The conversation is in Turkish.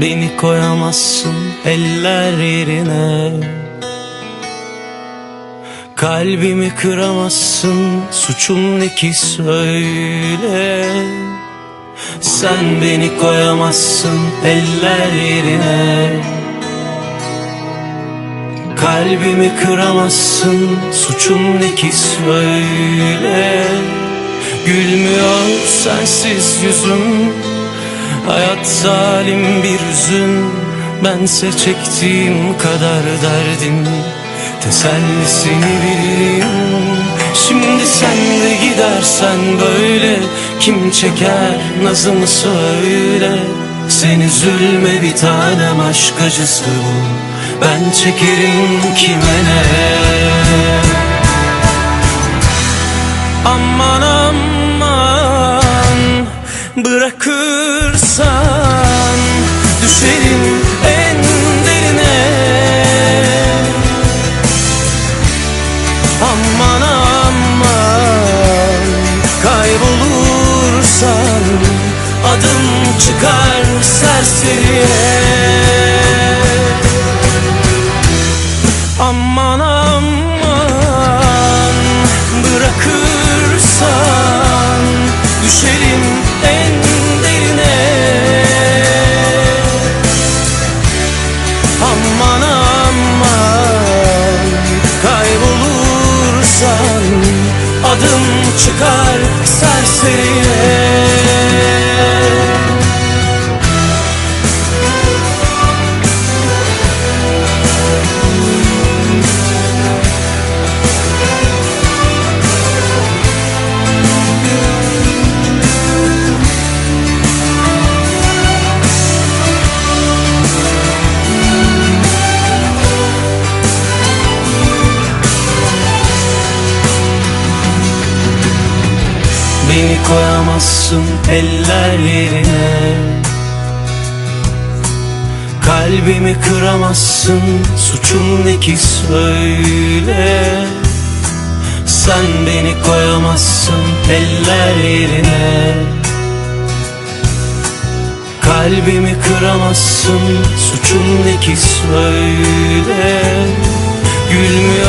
Beni koyamazsın eller yerine. Kalbimi kıramazsın suçum ne ki söyle. Sen beni koyamazsın eller yerine. Kalbimi kıramazsın suçum ne ki söyle. Gülmüyor sensiz yüzüm Hayat zalim bir hüzün. Bense çektiğim kadar derdim Tesellisini bilirim Şimdi sen de gidersen böyle. Kim çeker nazımı söyle. Sen üzülme bir tanem aşk acısı bu. Ben çekerim kime ne? Aman aman Bırakırsan Düşerim en derine. Aman aman Kaybolursan Adım çıkar serseriye. Aman aman kaybolursan adım çıkar serseriye Beni koyamazsın eller yerine Kalbimi kıramazsın Suçum ne ki söyle. Sen beni koyamazsın eller yerine Kalbimi kıramazsın Suçum ne ki söyle. Gülmüyor